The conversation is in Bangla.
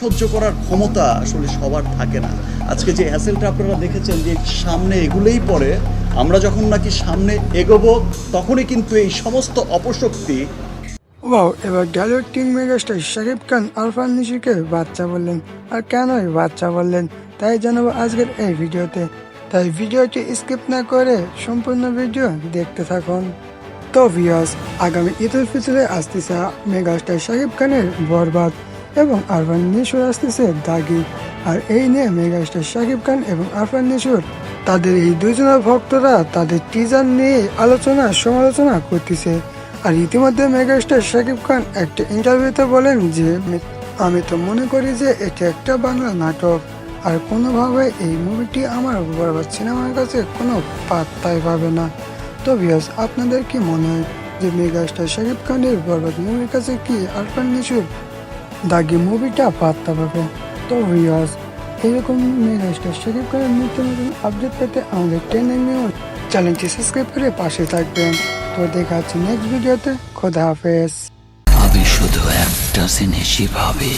সহ্য করার ক্ষমতা আসলে সবার থাকে না। আজকে যে অ্যাসেলটা আপনারা দেখেছেন যে সামনে এগুলোই পড়ে, আমরা যখন নাকি সামনে এগোবো, তখনই কিন্তু এই সমস্ত অপশক্তি ওয়াও, এবার dialogue king megastar Shakib Khan, Arfan নিশিকে বাচ্চা বললেন। আর কেনই বাচ্চা বললেন? তাই জানাব আজকের এই ভিডিওতে। তাই ভিডিওটি স্কিপ না করে সম্পূর্ণ ভিডিও দেখতে থাকুন। তো ভিয়াস আগামী ঈদ উল ফিতরে আসতেছে মেগাস্টার শাকিব খানের বরবাদ। এবং আরফান নিশুর আসতেছে দাগি। আর এই নিয়ে মেগাস্টার শাকিব খান এবং আরফান নিশুর তাদের এই দুজনের ভক্তরা তাদের টিজার নিয়ে আলোচনা, সমালোচনা করতেছে। আর ইতিমধ্যে মেগাস্টার শাকিব খান একটা ইন্টারভিউতে বলেন যে, "আমি- তো মনে করি যে এটা একটা বাংলা নাটক। আর কোনোভাবে এই মুভিটি আমার বরবাদ সিনেমার কাছে কোনো পাত্তাই পাবে না। তো বিয়াস আপনাদের কি মনে হয় যে মেগাস্টার শাকিব খানের বরবাদ মুভির কাছে কি আরফান নিশুর দাগি মুভিটা পাত্তা পাবে। তো ভিউয়ার্স এরকম মেগাস্টার শরীফ খানের নিত্য নতুন আপডেট পেতে আমাদের ট্রেনিং নিউজ চ্যানেলটি সাবস্ক্রাইব করে পাশে থাকবেন। তো দেখা হচ্ছে নেক্সট ভিডিওতে খোদা হাফেজ। আমি শুধু একটা জিনিসই ভাবি।